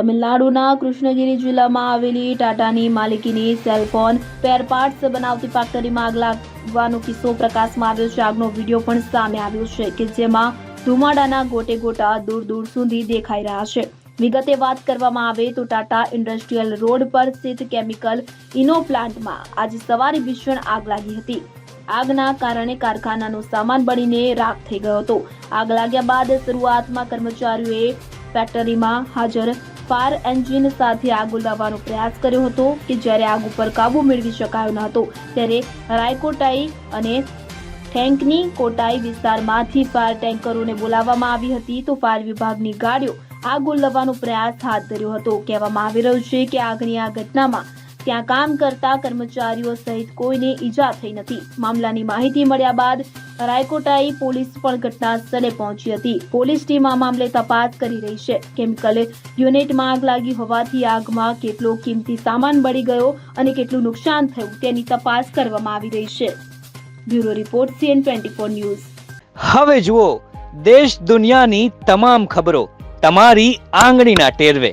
તમિલનાડુના કૃષ્ણગિરી જિલ્લામાં આવેલી ટાટાની માલિકીની સેલફોન પેરપાર્ટ્સ બનાવતી ફેક્ટરીમાં આગ લાગવાનો કિસ્સો પ્રકાશમાં આવ્યો છે. આગનો વીડિયો પણ સામે આવ્યો છે કે જેમાં ધુમાડાના ગોટે ગોટા દૂર દૂર સુધી દેખાઈ રહ્યા છે. વિગતે વાત કરવામાં આવે તો ટાટા ઇન્ડસ્ટ્રીયલ રોડ પર સ્થિત કેમિકલ ઇનો પ્લાન્ટમાં આજે સવારે ભીષણ આગ લાગી હતી. આગના કારણે કારખાનાનો સામાન બળીને રાખ થઈ ગયો હતો. આગ લાગ્યા બાદ શરૂઆતમાં કર્મચારીઓએ ફેક્ટરીમાં હાજર ફાયર એન્જિન સાથે આગ ઉલાવવાનો પ્રયાસ કર્યો હતો કે જ્યારે આગ ઉપર કાબુ મેળવી શકાયો ન હતો, ત્યારે રાયકોટાઈ અને ટેન્કની કોટાઈ વિસ્તારમાંથી ફાયર ટેન્કરોને બોલાવવામાં આવી હતી તો ફાયર વિભાગની ગાડીઓ આગ ઓલવવાનો પ્રયાસ હાથ ધર્યો હતો. કહેવામાં આવી રહ્યું છે કે આગની આ ઘટનામાં ત્યાં કામ કરતા કર્મચારીઓ સહિત કોઈને ઈજા થઈ નથી. મામલાની માહિતી મળ્યા બાદ રાયકોટાઈ પોલીસ પણ ઘટના સ્થળે પહોંચી હતી. પોલીસ ટીમ આ મામલે તપાસ કરી રહી છે. કેમિકલ યુનિટમાં આગ લાગી હોવાથી આગમાં કેટલો કિંમતી સામાન બળી ગયો અને કેટલું નુકસાન થયું તેની તપાસ કરવામાં આવી રહી છે. Bureau report CN twenty four news. હવે જુઓ, દેશ દુનિયાની તમામ ખબરો તમારી આંગળીના ટેરવે.